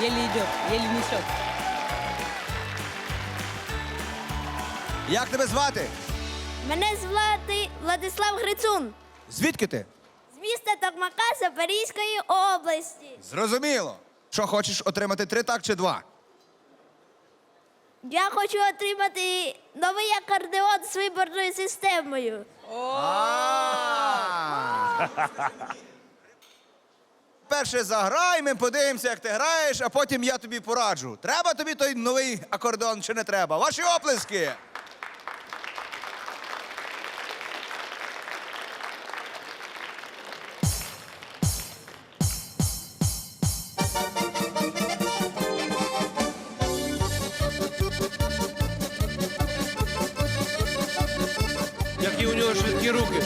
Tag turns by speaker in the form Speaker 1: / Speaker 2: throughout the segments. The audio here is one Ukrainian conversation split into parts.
Speaker 1: Еле идет, еле несет.
Speaker 2: Як тебе звати?
Speaker 3: Мене звати Владислав Грицун
Speaker 2: Звідки ти?
Speaker 3: з міста Токмака Запорізької області.
Speaker 2: Зрозуміло. Що хочеш отримати три так чи два?
Speaker 3: Я хочу отримати новий акордеон з виборною системою.
Speaker 2: Перше заграй, ми подивимося, як ти граєш, а потім я тобі пораджу. Треба тобі той новий акордеон чи не треба? Ваші оплески!
Speaker 4: Які у нього швидкі руки.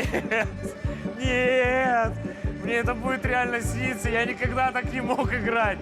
Speaker 5: Нет, нет, мне это будет реально сниться, я никогда так не мог играть.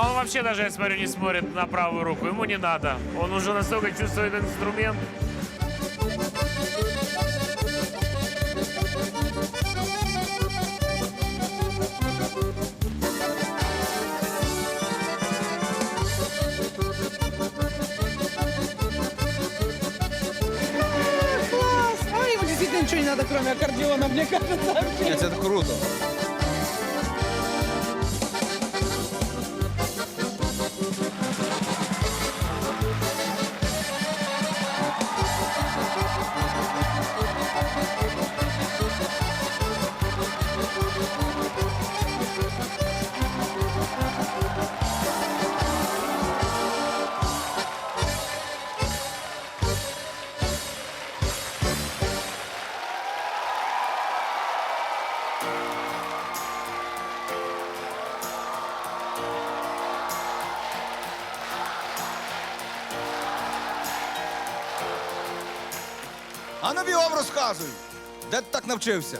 Speaker 5: А он вообще даже, я смотрю, не смотрит на правую руку. Ему не надо. Он уже настолько чувствует инструмент.
Speaker 1: Класс! А ему действительно ничего не надо, кроме аккордеона, мне кажется. вообще.
Speaker 2: Це круто. А нові вам розказуй. Де ти так навчився?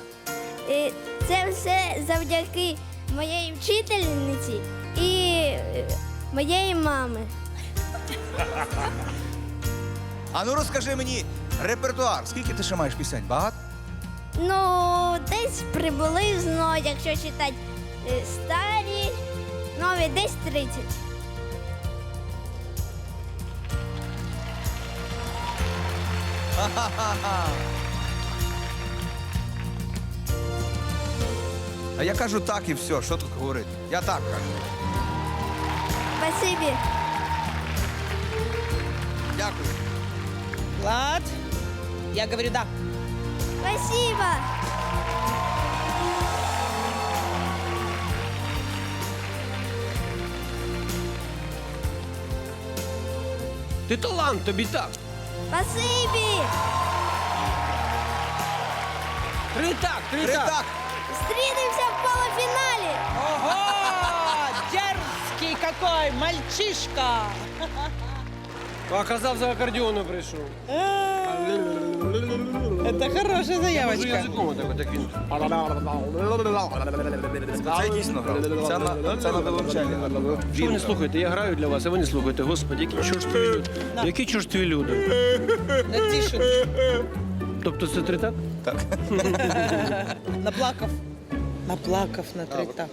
Speaker 3: І це все завдяки моєї вчительниці і е, моєї мами.
Speaker 2: А ну розкажи мені репертуар. Скільки ти ще маєш пісень? Багато?
Speaker 3: Ну, десь приблизно, якщо вважати старі, нові, десь 30.
Speaker 2: А я кажу так і все. Що тут говорити? Я так кажу.
Speaker 3: Спасибі.
Speaker 2: Дякую.
Speaker 1: Влад, я говорю да.
Speaker 3: Спасибо.
Speaker 4: Ти талант, тобі так.
Speaker 3: Спасибі.
Speaker 4: Три так, три,
Speaker 2: Три
Speaker 4: так.
Speaker 2: так.
Speaker 3: Зустрінемося в полуфіналі.
Speaker 1: Ого! Дерзкий какой, мальчишка!
Speaker 4: А казав за акордеону прийшов.
Speaker 1: Заявочка.
Speaker 4: язиком отак, отак він.
Speaker 2: Це дійсно грав. Це на, це на вилученні.
Speaker 4: Що ви не слухаєте? Я граю для вас, а ви не слухаєте. Господи, які чортові люди. Які чортові люди.
Speaker 1: Да тише,
Speaker 4: Тобто це три так?
Speaker 2: Так.
Speaker 1: наплакав. Наплакав на три так.